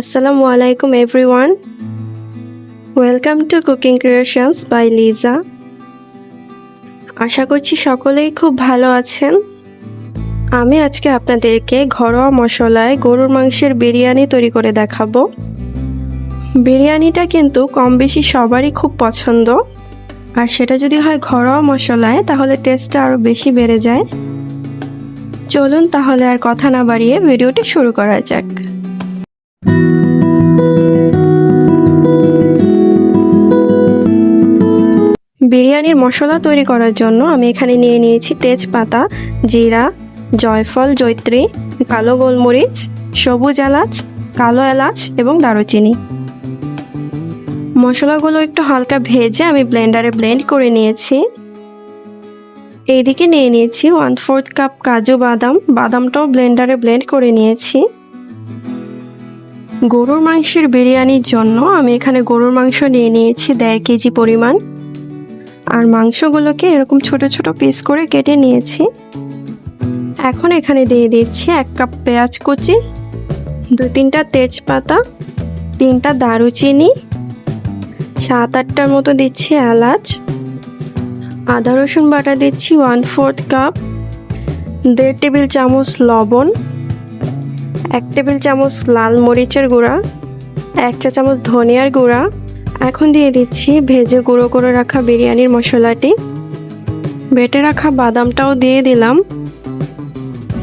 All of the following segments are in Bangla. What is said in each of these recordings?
আসসালামু আলাইকুম everyone welcome to cooking creations by Liza আশা করছি সকলেই খুব ভালো আছেন। আমি আজকে আপনাদেরকে ঘরোয়া মশলায় গরুর মাংসের বিরিয়ানি তৈরি করে দেখাবো। বিরিয়ানিটা কিন্তু কম বেশি সবারই খুব পছন্দ। আর সেটা যদি হয় ঘরোয়া মশলায়, তাহলে টেস্টটা আরও বেশি বেড়ে যায়। চলুন তাহলে আর কথা না বাড়িয়ে ভিডিওটি শুরু করা যাক। বিরিয়ানির মশলা তৈরি করার জন্য আমি এখানে নিয়ে নিয়েছি তেজপাতা, জিরা, জয়ফল জৈত্রী কালো গোলমরিচ, সবুজ এলাচ, কালো এলাচ এবং দারুচিনি। মশলাগুলো একটু হালকা ভেজে আমি ব্লেন্ডারে ব্লেন্ড করে নিয়েছি। এইদিকে নিয়ে নিয়েছি ওয়ান ফোর্থ কাপ কাজু বাদাম। বাদামটাও ব্লেন্ডারে ব্লেন্ড করে নিয়েছি। গরুর মাংসের বিরিয়ানির জন্য আমি এখানে গরুর মাংস নিয়ে নিয়েছি দেড় কেজি পরিমাণ। আর মাংসগুলোকে এরকম ছোট ছোট পিস করে কেটে নিয়েছি। এখন এখানে দিয়ে দিচ্ছি এক কাপ পেঁয়াজ কুচি, দু তিনটা তেজপাতা, তিনটা দারুচিনি, সাত আটটার মতো দিচ্ছি এলাচ, আদা রসুন বাটা দিচ্ছি ওয়ান ফোর্থ কাপ দেড় টেবিল চামচ লবণ, এক টেবিল চামচ লাল মরিচের গুঁড়া, এক চা চামচ ধনিয়ার গুঁড়া এখন দিয়ে দিচ্ছি ভেজে গুঁড়ো করে রাখা বিরিয়ানির মশলাটি। বেটে রাখা বাদামটাও দিয়ে দিলাম।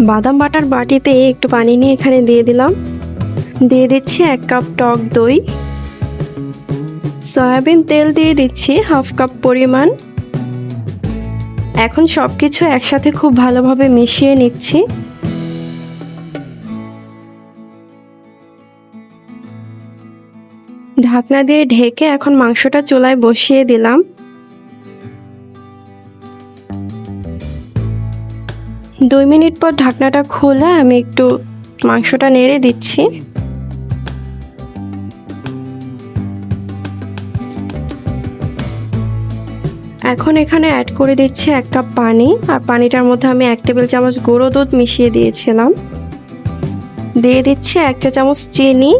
বাদাম বাটার বাটিতে একটু পানি নিয়ে এখানে দিয়ে দিলাম। দিয়ে দিচ্ছি এক কাপ টক দই। সয়াবিন তেল দিয়ে দিচ্ছি হাফ কাপ পরিমাণ। এখন সব কিছু একসাথে খুব ভালোভাবে মিশিয়ে নিচ্ছি। ঢাকনা দিয়ে ঢেকে এখন মাংসটা চুলায় বসিয়ে দিলাম। দুই মিনিট পর ঢাকনাটা খুলে আমি একটু মাংসটা নেড়ে দিচ্ছি। এখন এখানে অ্যাড করে দিচ্ছি এক কাপ পানি। আর পানিটার মধ্যে আমি এক টেবিল চামচ গুঁড়ো দুধ মিশিয়ে দিয়েছিলাম। দিয়ে দিচ্ছি এক চা চামচ চিনি।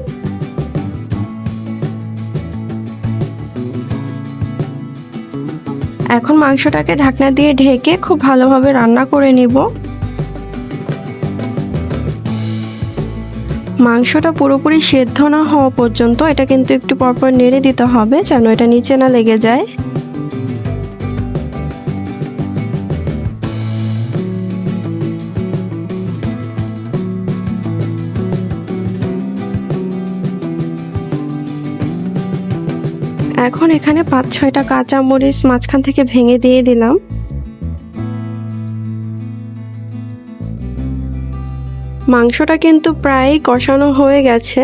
এখন মাংসটাকে ঢাকনা দিয়ে ঢেকে খুব ভালোভাবে রান্না করে নিব। মাংসটা পুরোপুরি সেদ্ধ না হওয়া পর্যন্ত এটা কিন্তু একটু পরপর নেড়ে দিতে হবে যেন এটা নিচে না লেগে যায়। এখন এখানে পাঁচ, ছয়টা কাঁচা মরিচ মাঝখান থেকে ভেঙে দিয়ে দিলাম। মাংসটা কিন্তু প্রায় কষানো হয়ে গেছে।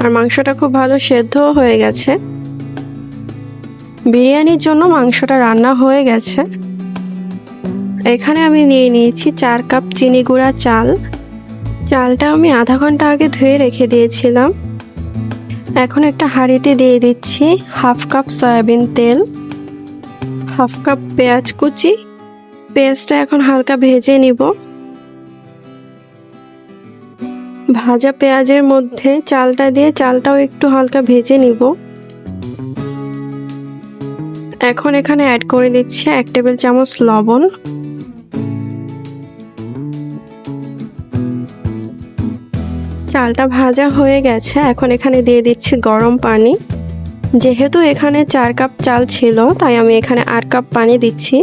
আর মাংসটা খুব ভালো সেদ্ধও হয়ে গেছে। বিরিয়ানির জন্য মাংসটা রান্না হয়ে গেছে। এখানে আমি নিয়ে নিয়েছি চার কাপ চিনি গুঁড়া চাল। চালটা আমি আধা ঘণ্টা আগে ধুয়ে রেখে দিয়েছিলাম। এখন একটা হাঁড়িতে দিয়ে দিচ্ছি হাফ কাপ সয়াবিন তেল, হাফ কাপ পেঁয়াজ কুচি। পেঁয়াজটা এখন হালকা ভেজে নিব। ভাজা পেঁয়াজের মধ্যে চালটা দিয়ে চালটাও একটু হালকা ভেজে নিব। এখন এখানে অ্যাড করে দিচ্ছি এক টেবিল চামচ লবণ। চালটা ভাজা হয়ে গেছে। এখন এখানে দিয়ে দিচ্ছি গরম পানি। যেহেতু এখানে চার কাপ চাল ছিল, তাই আমি এখানে আট কাপ পানি দিচ্ছি।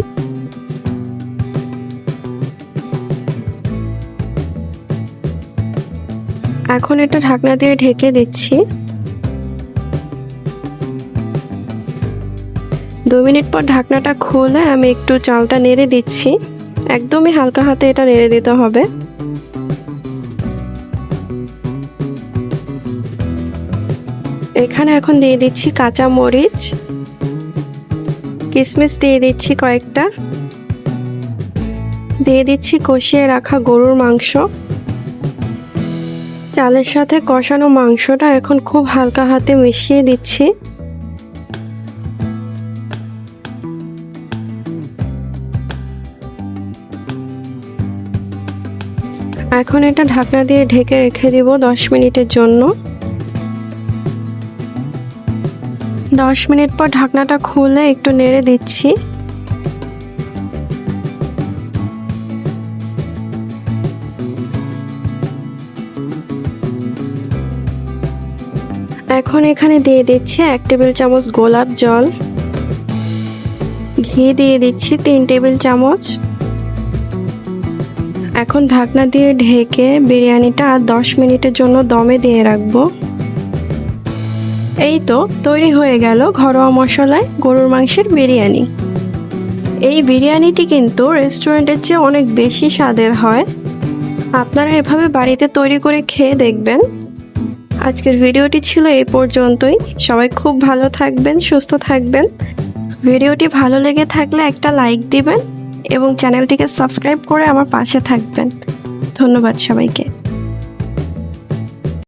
এখন এটা ঢাকনা দিয়ে ঢেকে দিচ্ছি। দু মিনিট পর ঢাকনাটা খুলে আমি একটু চালটা নেড়ে দিচ্ছি। একদমই হালকা হাতে এটা নেড়ে দিতে হবে। এখানে এখন দিয়ে দিচ্ছি কাঁচা মরিচ। কিশমিশ দিয়ে দিচ্ছি কয়েকটা। দিয়ে দিচ্ছি কষিয়ে রাখা গরুর মাংস। চালের সাথে কষানো মাংসটা এখন খুব হালকা হাতে মিশিয়ে দিচ্ছি। এখন এটা ঢাকনা দিয়ে ঢেকে রেখে দিব দশ মিনিটের জন্য। দশ মিনিট পর ঢাকনাটা খুলে একটু নেড়ে দিচ্ছি। এখন এখানে দিয়ে দিচ্ছি এক টেবিল চামচ গোলাপ জল। ঘি দিয়ে দিচ্ছি তিন টেবিল চামচ। এখন ঢাকনা দিয়ে ঢেকে বিরিয়ানিটা আর দশ মিনিটের জন্য দমে দিয়ে রাখব। এই তো তৈরি হয়ে গেল ঘরোয়া মশলায় গরুর মাংসের বিরিয়ানি। এই বিরিয়ানিটি কিন্তু রেস্টুরেন্টের চেয়ে অনেক বেশি স্বাদের হয়। আপনারা এভাবে বাড়িতে তৈরি করে খেয়ে দেখবেন। আজকের ভিডিওটি ছিল এই পর্যন্তই। সবাই খুব ভালো থাকবেন, সুস্থ থাকবেন। ভিডিওটি ভালো লেগে থাকলে একটা লাইক দিবেন এবং চ্যানেলটিকে সাবস্ক্রাইব করে আমার পাশে থাকবেন। ধন্যবাদ সবাইকে।